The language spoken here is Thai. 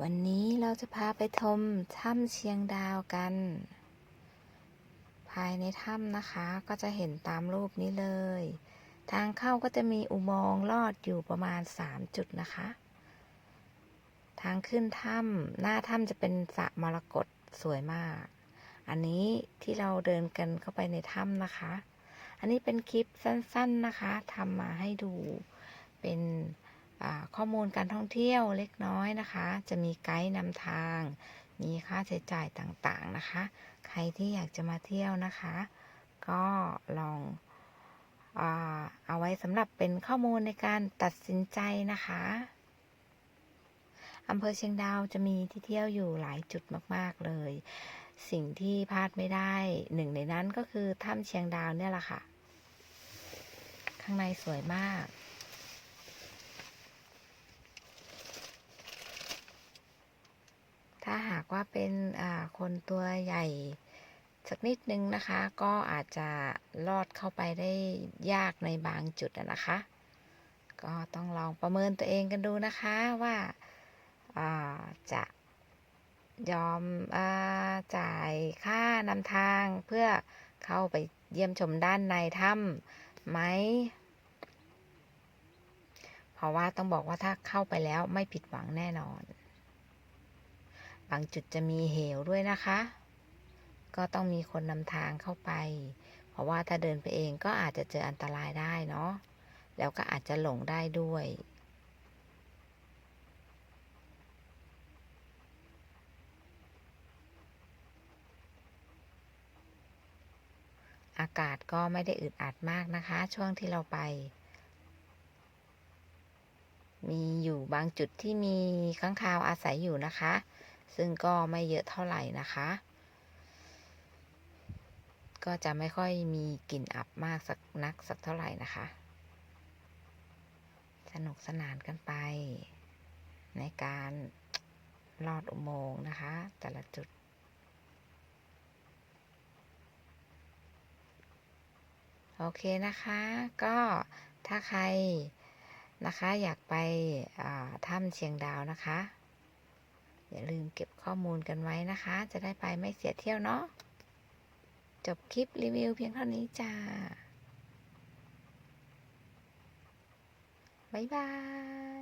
วันนี้เราจะพาไปชมถ้ำเชียงดาวกัน ภายในถ้ำนะคะก็จะเห็นตามรูปนี้เลย ทางเข้าก็จะมีอุโมงค์ลอดอยู่ประมาณ 3 จุดนะคะ ทางขึ้นถ้ำหน้าถ้ำจะเป็นสระมรกตสวยมาก อันนี้ที่เราเดินกันเข้าไปในถ้ำนะคะ อันนี้เป็นคลิปสั้นๆนะคะทำมาให้ดูเป็น ข้อมูลการท่องเที่ยวเล็กน้อยนะคะ จะมีไกด์นำทาง มีค่าใช้จ่ายต่างๆนะคะ ใครที่อยากจะมาเที่ยวนะคะ ก็ลองเอาไว้สำหรับเป็นข้อมูลในการตัดสินใจนะคะอำเภอเชียงดาวจะมีที่เที่ยวอยู่หลายจุดมาก ๆ เลย สิ่งที่พลาดไม่ได้หนึ่งในนั้นก็คือถ้ำเชียงดาวเนี่ยแหละค่ะ ข้างในสวยมาก ถ้าหากว่าเป็นคนตัวใหญ่สักนิดนึงนะคะ ก็อาจจะลอดเข้าไปได้ยากในบางจุดนะคะ ก็ต้องลองประเมินตัวเองกันดูนะคะว่าาจะยอมอาจ่ายค่านำทางเพื่อเข้าไปเยี่ยมชมด้านในถ้ำไหม เพราะว่าต้องบอกว่าถ้าเข้าไปแล้วไม่ผิดหวังแน่นอน บางจุดจะมีเหวด้วยนะคะ ก็ต้องมีคนนำทางเข้าไป เพราะว่าถ้าเดินไปเองก็อาจจะเจออันตรายได้เนาะ แล้วก็อาจจะหลงได้ด้วยอากาศก็ไม่ได้อึดอัดมากนะคะ ช่วงที่เราไป มีอยู่บางจุดที่มีค้างคาวอาศัยอยู่นะคะ ซึ่งก็ไม่เยอะเท่าไหร่นะคะ ก็จะไม่ค่อยมีกลิ่นอับมากสักนักสักเท่าไหร่นะคะ สนุกสนานกันไป ในการลอดอุโมงค์นะคะ แต่ละจุดโอเคนะคะ ก็ถ้าใครนะคะอยากไปถ้ำเชียงดาวนะคะ อย่าลืมเก็บข้อมูลกันไว้นะคะ จะได้ไปไม่เสียเที่ยวเนาะ จบคลิปรีวิวเพียงเท่านี้จ้า บ๊ายบาย